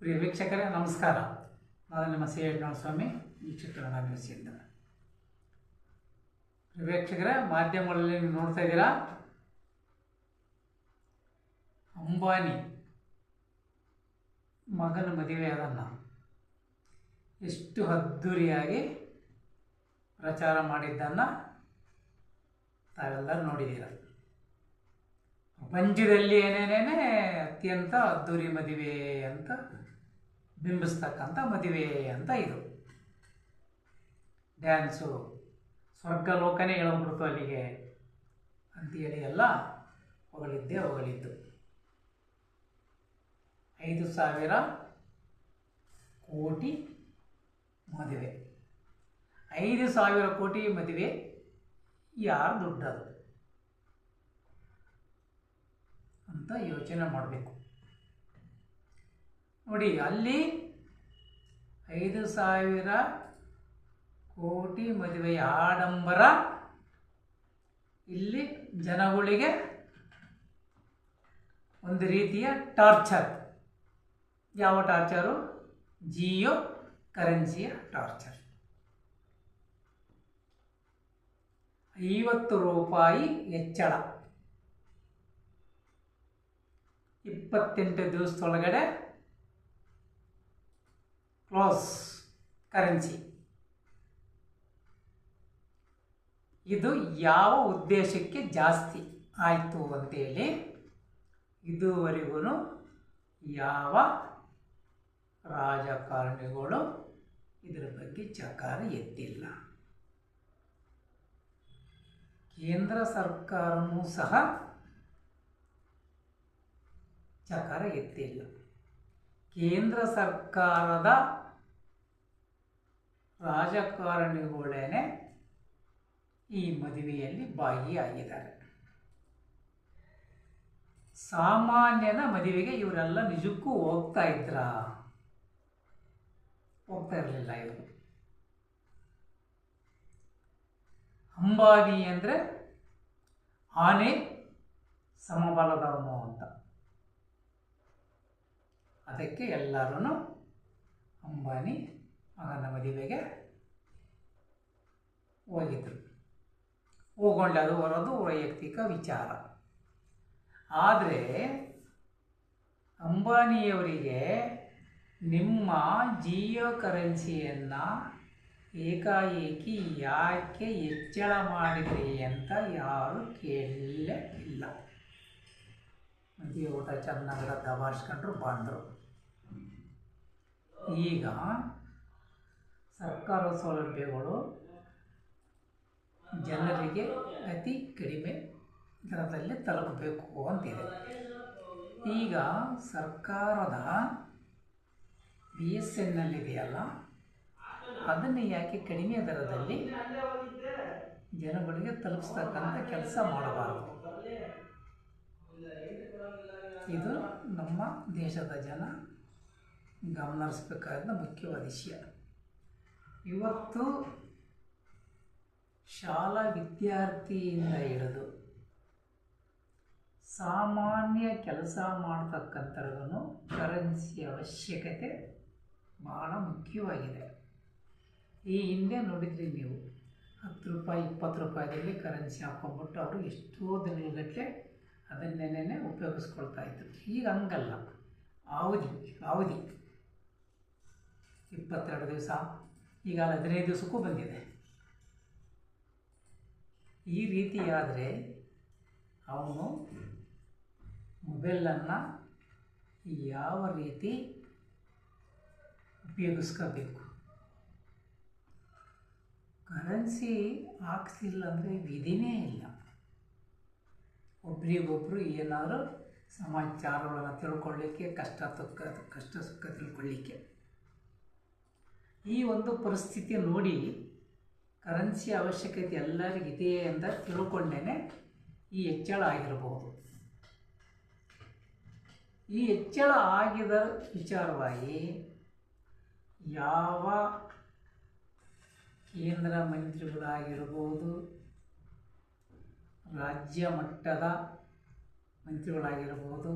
ಪ್ರಿಯ ವೀಕ್ಷಕರೇ, ನಮಸ್ಕಾರ. ನಾನು ನಿಮ್ಮ ಸಿ ಯಜ್ಞಾನ ಸ್ವಾಮಿ ಕನ್ನಡ ನ್ಯೂಸಿಂದ ಪ್ರಿಯ ವೀಕ್ಷಕರೇ, ಮಾಧ್ಯಮಗಳಲ್ಲಿ ನೀವು ನೋಡ್ತಾ ಇದ್ದೀರಾ? ಅಂಬಾನಿ ಮಗನ ಮದುವೆ ಅದನ್ನು ಎಷ್ಟು ಅದ್ದೂರಿಯಾಗಿ ಪ್ರಚಾರ ಮಾಡಿದ್ದನ್ನು ತಾವೆಲ್ಲರೂ ನೋಡಿದ್ದೀರ? ಪ್ರಪಂಚದಲ್ಲಿ ಏನೇನೇನೆ ಅತ್ಯಂತ ಅದ್ಧೂರಿ ಮದುವೆ ಅಂತ ಬಿಂಬಿಸ್ತಕ್ಕಂಥ ಮದುವೆ ಅಂತ ಇದು. ಡ್ಯಾನ್ಸು, ಸ್ವರ್ಗಲೋಕನೇ ಹೇಳೋಗ್ಬಿಡ್ತು ಅಲ್ಲಿಗೆ ಅಂತೇಳಿ ಎಲ್ಲ ಹೊಗಳಿದ್ದೆ ಹೊಗಳಿದ್ದು. ಐದು ಸಾವಿರ ಕೋಟಿ ಮದುವೆ. ಐದು ಸಾವಿರ ಕೋಟಿ ಮದುವೆ ಯಾರು ದುಡ್ಡದು ಅಂತ ಯೋಚನೆ ಮಾಡಬೇಕು. ನೋಡಿ, ಅಲ್ಲಿ ಐದು ಸಾವಿರ ಕೋಟಿ ಮದುವೆಯ ಆಡಂಬರ ಇಲ್ಲಿ ಜನಗಳಿಗೆ ಒಂದು ರೀತಿಯ ಟಾರ್ಚರ್. ಯಾವ ಟಾರ್ಚರು? ಜಿಯೋ ಕರೆನ್ಸಿಯ ಟಾರ್ಚರ್. ಐವತ್ತು ರೂಪಾಯಿ ಹೆಚ್ಚಳ. ಇಪ್ಪತ್ತೆಂಟು ದಿವಸದೊಳಗಡೆ ಕ್ಲೋಸ್ ಕರೆನ್ಸಿ. ಇದು ಯಾವ ಉದ್ದೇಶಕ್ಕೆ ಜಾಸ್ತಿ ಆಯಿತು ಅಂತೇಳಿ ಇದುವರೆಗೂ ಯಾವ ರಾಜಕಾರಣಿಗಳು ಇದರ ಬಗ್ಗೆ ಚಕಾರ ಎತ್ತಿಲ್ಲ. ಕೇಂದ್ರ ಸರ್ಕಾರವೂ ಸಹ ಚಕಾರ ಎತ್ತಿಲ್ಲ. ಕೇಂದ್ರ ಸರ್ಕಾರದ ರಾಜಕಾರಣಿಗಳೇನೆ ಈ ಮದುವೆಯಲ್ಲಿ ಭಾಗಿಯಾಗಿದ್ದಾರೆ. ಸಾಮಾನ್ಯನ ಮದುವೆಗೆ ಇವರೆಲ್ಲ ನಿಜಕ್ಕೂ ಹೋಗ್ತಾ ಇದ್ರ? ಹೋಗ್ತಾ ಇರಲಿಲ್ಲ ಇವರು. ಅಂಬಾನಿ ಅಂದರೆ ಆನೆ ಸಮಬಲದವನು ಅಂತ. ಅದಕ್ಕೆ ಎಲ್ಲರೂ ಅಂಬಾನಿ ಮಗನ ಮದುವೆಗೆ ಹೋಗಿದ್ರು. ಹೋಗೊಂಡದು ಬರೋದು ವೈಯಕ್ತಿಕ ವಿಚಾರ. ಆದರೆ ಅಂಬಾನಿಯವರಿಗೆ ನಿಮ್ಮ ಜಿಯೋ ಕರೆನ್ಸಿಯನ್ನು ಏಕಾಏಕಿ ಯಾಕೆ ಹೆಚ್ಚಳ ಮಾಡಿದ್ರಿ ಅಂತ ಯಾರು ಕೇಳಲೇ ಇಲ್ಲ ಮದುವೆ ಊಟ ಚೆನ್ನಾಗಿರೋ ದಬಾರಿಸ್ಕೊಂಡ್ರು ಬಂದರು. ಈಗ ಸರ್ಕಾರ ಸೌಲಭ್ಯಗಳು ಜನರಿಗೆ ಅತಿ ಕಡಿಮೆ ದರದಲ್ಲಿ ತಲುಪಬೇಕು ಅಂತಿದೆ. ಈಗ ಸರ್ಕಾರದ ಬಿ ಎಸ್ ಎನ್ ಎಲ್ ಇದೆಯಲ್ಲ ಅದನ್ನು ಯಾಕೆ ಕಡಿಮೆ ದರದಲ್ಲಿ ಜನಗಳಿಗೆ ತಲುಪಿಸ್ತಕ್ಕಂಥ ಕೆಲಸ ಮಾಡಬಾರದು? ಇದು ನಮ್ಮ ದೇಶದ ಜನ ಗಮನಿಸಬೇಕಾದ ಮುಖ್ಯವಾದ ವಿಷಯ. ಇವತ್ತು ಶಾಲಾ ವಿದ್ಯಾರ್ಥಿಯಿಂದ ಹಿಡಿದು ಸಾಮಾನ್ಯ ಕೆಲಸ ಮಾಡ್ತಕ್ಕಂಥವ್ರಿಗೂ ಕರೆನ್ಸಿ ಅವಶ್ಯಕತೆ ಬಹಳ ಮುಖ್ಯವಾಗಿದೆ. ಈ ಹಿಂದೆ ನೋಡಿದ್ರಿ ನೀವು, ಹತ್ತು ರೂಪಾಯಿ, ಇಪ್ಪತ್ತು ರೂಪಾಯಿದಲ್ಲಿ ಕರೆನ್ಸಿ ಹಾಕೊಂಡ್ಬಿಟ್ಟು ಅವರು ಎಷ್ಟೋ ದಿನಗಟ್ಟಲೆ ಅದನ್ನೇನೇ ಉಪಯೋಗಿಸ್ಕೊಳ್ತಾ ಇದ್ರು. ಈಗ ಹಂಗಲ್ಲ. ಅವಧಿ ಅವಧಿ. ಇಪ್ಪತ್ತೆರಡು ದಿವಸ ಈಗ ಹದಿನೈದು ದಿವಸಕ್ಕೂ ಬಂದಿದೆ. ಈ ರೀತಿಯಾದರೆ ಅವನು ಮೊಬೈಲನ್ನು ಯಾವ ರೀತಿ ಉಪಯೋಗಿಸ್ಕೋಬೇಕು? ಕರೆನ್ಸಿ ಹಾಕ್ಸಿಲ್ಲ ಅಂದರೆ ವಿಧಿನೇ ಇಲ್ಲ. ಒಬ್ರಿಗೊಬ್ಬರು ಏನಾದರೂ ಸಮಾಚಾರಗಳನ್ನು ತಿಳ್ಕೊಳ್ಳಿಕ್ಕೆ, ಕಷ್ಟ ತುಕ್ಕ ಕಷ್ಟ ಸುಖ ತಿಳ್ಕೊಳ್ಳಿಕ್ಕೆ. ಈ ಒಂದು ಪರಿಸ್ಥಿತಿ ನೋಡಿ ಕರೆನ್ಸಿ ಅವಶ್ಯಕತೆ ಎಲ್ಲರಿಗಿದೆ ಅಂತ ತಿಳ್ಕೊಂಡೇನೆ ಈ ಹೆಚ್ಚಳ ಆಗಿರಬಹುದು ಈ ಹೆಚ್ಚಳ ಆಗಿದ ವಿಚಾರವಾಗಿ ಯಾವ ಕೇಂದ್ರ ಮಂತ್ರಿಗಳಾಗಿರ್ಬೋದು, ರಾಜ್ಯ ಮಟ್ಟದ ಮಂತ್ರಿಗಳಾಗಿರ್ಬೋದು,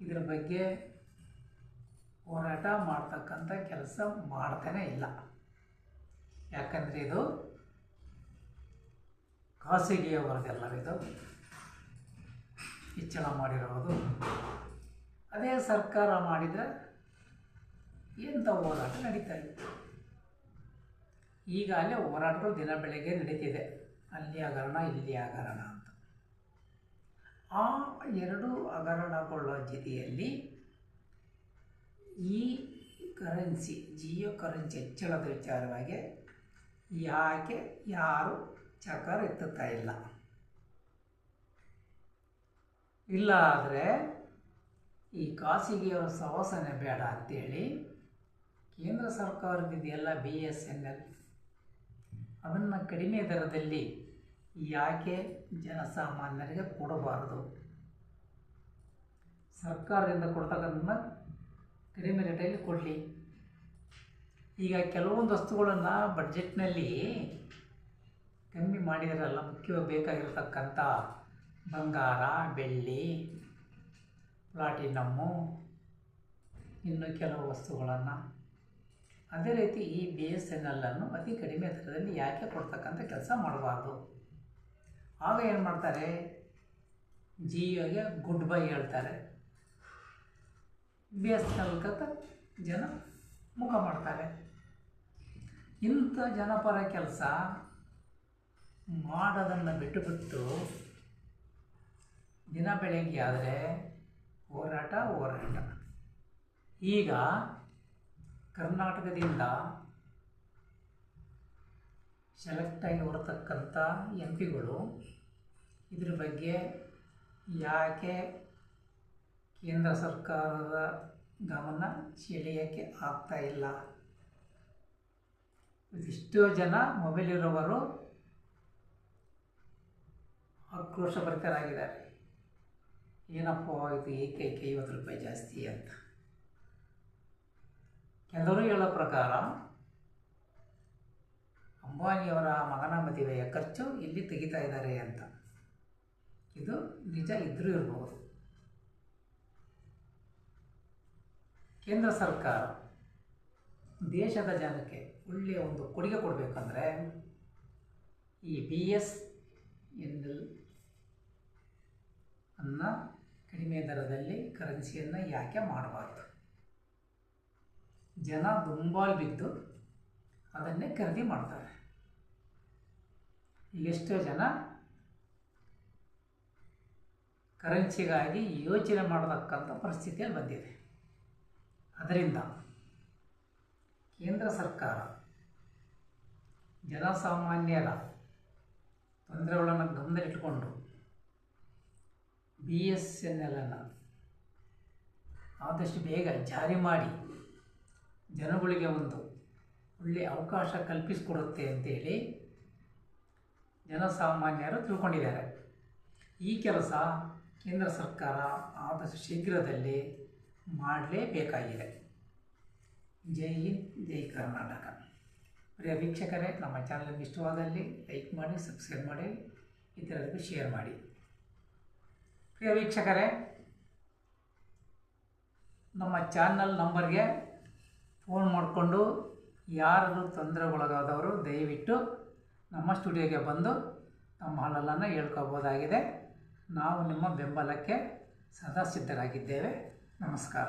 ಇದರ ಬಗ್ಗೆ ಹೋರಾಟ ಮಾಡ್ತಕ್ಕಂಥ ಕೆಲಸ ಮಾಡ್ತಾನೆ ಇಲ್ಲ. ಯಾಕಂದರೆ ಇದು ಖಾಸಗಿಯವರದೆಲ್ಲವಿದು ಹೆಚ್ಚಳ ಮಾಡಿರೋದು. ಅದೇ ಸರ್ಕಾರ ಮಾಡಿದರೆ ಎಂಥ ಹೋರಾಟ ನಡೀತಾ ಇತ್ತು ಈಗ ಅಲ್ಲೇ ಹೋರಾಟಗಳು ದಿನ ಬೆಳಗ್ಗೆ ನಡೀತಿದೆ. ಅಲ್ಲಿ ಹಗರಣ, ಇಲ್ಲಿ ಹಗರಣ ಅಂತ. ಆ ಎರಡು ಹಗರಣಗಳ ಜೊತೆಯಲ್ಲಿ ಈ ಕರೆನ್ಸಿ ಜಿಯೋ ಕರೆನ್ಸಿ ಹೆಚ್ಚಳದ ವಿಚಾರವಾಗಿ ಯಾಕೆ, ಯಾರು ಚಕಾರ ಎತ್ತುತ್ತಾ ಇಲ್ಲ? ಇಲ್ಲ ಆದರೆ ಈ ಖಾಸಗಿಯವರ ಸವಾಸನೆ ಬೇಡ ಅಂತೇಳಿ ಕೇಂದ್ರ ಸರ್ಕಾರದಿದೆಯಲ್ಲ ಬಿ ಎಸ್ ಎನ್ ಎಲ್ ಅದನ್ನು ಕಡಿಮೆ ದರದಲ್ಲಿ ಯಾಕೆ ಜನಸಾಮಾನ್ಯರಿಗೆ ಕೊಡಬಾರದು? ಸರ್ಕಾರದಿಂದ ಕೊಡ್ತಕ್ಕಂಥ ಕಡಿಮೆ ರೇಟಲ್ಲಿ ಕೊಡಲಿ. ಈಗ ಕೆಲವೊಂದು ವಸ್ತುಗಳನ್ನು ಬಡ್ಜೆಟ್ನಲ್ಲಿ ಕಮ್ಮಿ ಮಾಡಿದಾರಲ್ಲ ಮುಖ್ಯವಾಗಿ ಬೇಕಾಗಿರ್ತಕ್ಕಂಥ ಬಂಗಾರ, ಬೆಳ್ಳಿ, ಪ್ಲಾಟಿನಮ್ಮು, ಇನ್ನು ಕೆಲವು ವಸ್ತುಗಳನ್ನು. ಅದೇ ರೀತಿ ಈ ಬಿ ಎಸ್ ಎನ್ ಎಲ್ಲನ್ನು ಅತಿ ಕಡಿಮೆ ದರದಲ್ಲಿ ಯಾಕೆ ಕೊಡ್ತಕ್ಕಂಥ ಕೆಲಸ ಮಾಡಬಾರ್ದು? ಆಗ ಏನು ಮಾಡ್ತಾರೆ ಜಿಯೋಗೆ ಗುಡ್ ಬೈ ಹೇಳ್ತಾರೆ. ಬಿ ಎಸ್ ಎನ್ ಎಲ್ ಜನ ಮುಖ ಮಾಡ್ತಾರೆ. ಇಂಥ ಜನಪರ ಕೆಲಸ ಮಾಡೋದನ್ನು ಬಿಟ್ಟು ಬಿಟ್ಟು ದಿನ ಬೆಳಗ್ಗೆ ಆದರೆ ಹೋರಾಟ ಹೋರಾಟ. ಈಗ ಕರ್ನಾಟಕದಿಂದ ಸೆಲೆಕ್ಟಾಗಿ ಹೊರತಕ್ಕಂಥ ಎಂ ಪಿಗಳು ಇದ್ರ ಬಗ್ಗೆ ಯಾಕೆ ಕೇಂದ್ರ ಸರ್ಕಾರದ ಗಮನ ಸೆಳೆಯೋಕ್ಕೆ ಆಗ್ತಾ ಇಲ್ಲ. ಇಷ್ಟೋ ಜನ ಮೊಬೈಲ್ ಇರೋವರು ಆಕ್ರೋಶಭರಿತರಾಗಿದ್ದಾರೆ ಏನಪ್ಪ ಇದು ಏಕೈಕ ಐವತ್ತು ರೂಪಾಯಿ ಜಾಸ್ತಿ ಅಂತ. ಕೆಲವರು ಹೇಳೋ ಪ್ರಕಾರ ಅಂಬಾನಿಯವರ ಮಗನ ಮದುವೆಯ ಖರ್ಚು ಇಲ್ಲಿ ತೆಗಿತಾ ಇದ್ದಾರೆ ಅಂತ. ಇದು ನಿಜ ಇದ್ದರೂ ಇರ್ಬೋದು. ಕೇಂದ್ರ ಸರ್ಕಾರ ದೇಶದ ಜನಕ್ಕೆ ಒಳ್ಳೆಯ ಒಂದು ಕೊಡುಗೆ ಕೊಡಬೇಕಂದ್ರೆ ಈ ಬಿ ಎಸ್ ಎನ್ ಎಲ್ ಅನ್ನ ಕಡಿಮೆ ದರದಲ್ಲಿ ಕರೆನ್ಸಿಯನ್ನು ಯಾಕೆ ಮಾಡಬಾರ್ದು? ಜನ ದುಂಬಾಲ್ ಬಿದ್ದು ಅದನ್ನೇ ಖರೀದಿ ಮಾಡ್ತಾರೆ. ಎಷ್ಟೋ ಜನ ಕರೆನ್ಸಿಗಾಗಿ ಯೋಚನೆ ಮಾಡತಕ್ಕಂಥ ಪರಿಸ್ಥಿತಿಯಲ್ಲಿ ಬಂದಿದೆ. ಅದರಿಂದ ಕೇಂದ್ರ ಸರ್ಕಾರ ಜನಸಾಮಾನ್ಯರ ತೊಂದರೆಗಳನ್ನು ಗಮನದಲ್ಲಿಟ್ಟುಕೊಂಡು ಬಿ ಎಸ್ ಎನ್ ಎಲ್ಲನ್ನು ಆದಷ್ಟು ಬೇಗ ಜಾರಿ ಮಾಡಿ ಜನಗಳಿಗೆ ಒಂದು ಒಳ್ಳೆಯ ಅವಕಾಶ ಕಲ್ಪಿಸಿಕೊಡುತ್ತೆ ಅಂತೇಳಿ ಜನಸಾಮಾನ್ಯರು ತಿಳ್ಕೊಂಡಿದ್ದಾರೆ. ಈ ಕೆಲಸ ಕೇಂದ್ರ ಸರ್ಕಾರ ಆದಷ್ಟು ಶೀಘ್ರದಲ್ಲಿ ಮಾಡಲೇಬೇಕಾಗಿದೆ. ಜೈ ಹಿಂದ್, ಜೈ ಕರ್ನಾಟಕ. ಪ್ರಿಯ ವೀಕ್ಷಕರೇ, ನಮ್ಮ ಚಾನಲ್ ಇಷ್ಟವಾದಲ್ಲಿ ಲೈಕ್ ಮಾಡಿ, ಸಬ್ಸ್ಕ್ರೈಬ್ ಮಾಡಿ, ಇತರರಿಗೂ ಶೇರ್ ಮಾಡಿ. ಪ್ರಿಯ ವೀಕ್ಷಕರೇ, ನಮ್ಮ ಚಾನಲ್ ನಂಬರ್ಗೆ ಫೋನ್ ಮಾಡಿಕೊಂಡು ಯಾರಾದರೂ ತೊಂದರೆಗೊಳಗಾದವರು ದಯವಿಟ್ಟು ನಮ್ಮ ಸ್ಟುಡಿಯೋಗೆ ಬಂದು ನಮ್ಮ ಹಾಲನ್ನು ಹೇಳ್ಕೋಬೋದಾಗಿದೆ. ನಾವು ನಿಮ್ಮ ಬೆಂಬಲಕ್ಕೆ ಸದಾ ಸಿದ್ಧರಾಗಿದ್ದೇವೆ. ನಮಸ್ಕಾರ